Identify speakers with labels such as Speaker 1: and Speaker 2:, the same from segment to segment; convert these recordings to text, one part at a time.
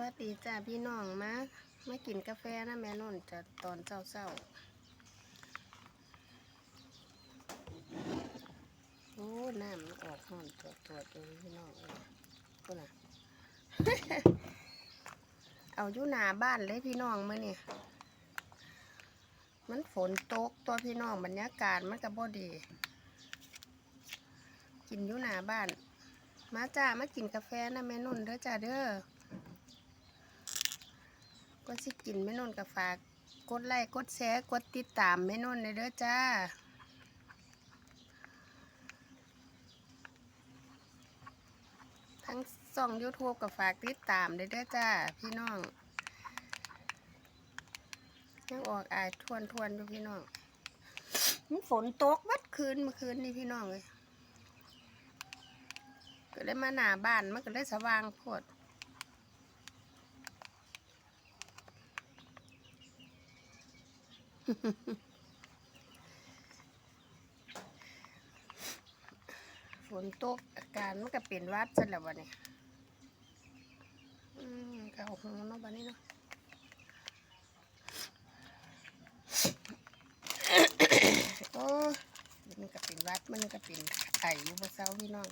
Speaker 1: วัสดีจ้าพี่น้องมามากินกาแฟนะแม่นนท์จะตอนเช้าเช้าๆโอ้น้ำมันออกห้อนตัวตัวๆเลยพี่น้องเอ้ยกูน่ะเอาอยู่หน้าบ้านเลยพี่น้องมื่อนี่มันฝนตกตัวพี่น้องบรรยากาศมันก็บ่ดี กินอยู่หน้าบ้าน มาจ้ามากินกาแฟนะแม่นุ่นเด้อจ้าเด้อ ก็สิกินแม่นุ่นกับฝาก กดไลค์กดแชร์กดติดตามแม่นุ่นเลยเด้อจ้าทั้งส่อง YouTube กับฝากติดตามเลยเด้อจ้า พี่น้องยังออกอายทวนทวนอยู่พี่น้องมันฝนตกวัดคืนเมื่อคืนนี่พี่น้องเลยก็เลยมาหนาบ้านมันก็เลยสว่างโพด ฝนตกอาการมันก็เป็นวัดซะแล้ววันนี้อืมก็เอาหูเนาะบันนี้เนาะโอ้มันก็เป็นวัดมันก็เป็นไออยู่บนเสาพี่น้อง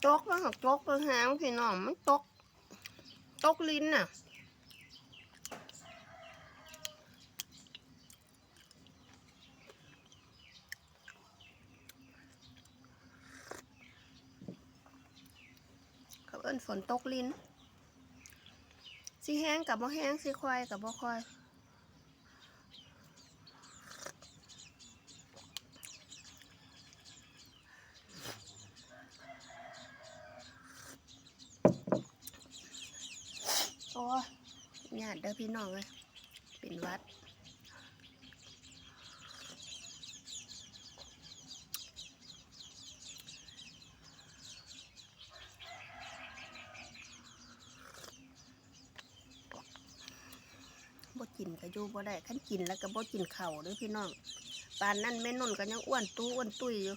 Speaker 1: เอ้ยตกมันหักตกไปหางพี่น้องมันตกตกลิ้นน่ะเขาเอิ้นฝนตกลิ้นสิแห้งกับบ่แห้งสิควายกับบ่ควายโอ้ยญาติเด้อพี่น้องเลยเป็นวัด บ่กินก็อยู่บ่ได้คันกินแล้วก็บ่กินเข้าเด้อพี่น้องปานนั้นแม่นนก็ยังอ้วนตู้อ้วนตุ้ยอยู่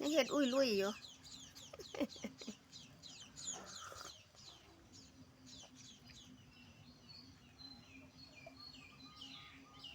Speaker 1: ยังเฮ็ดอุ้ยลุยอยู่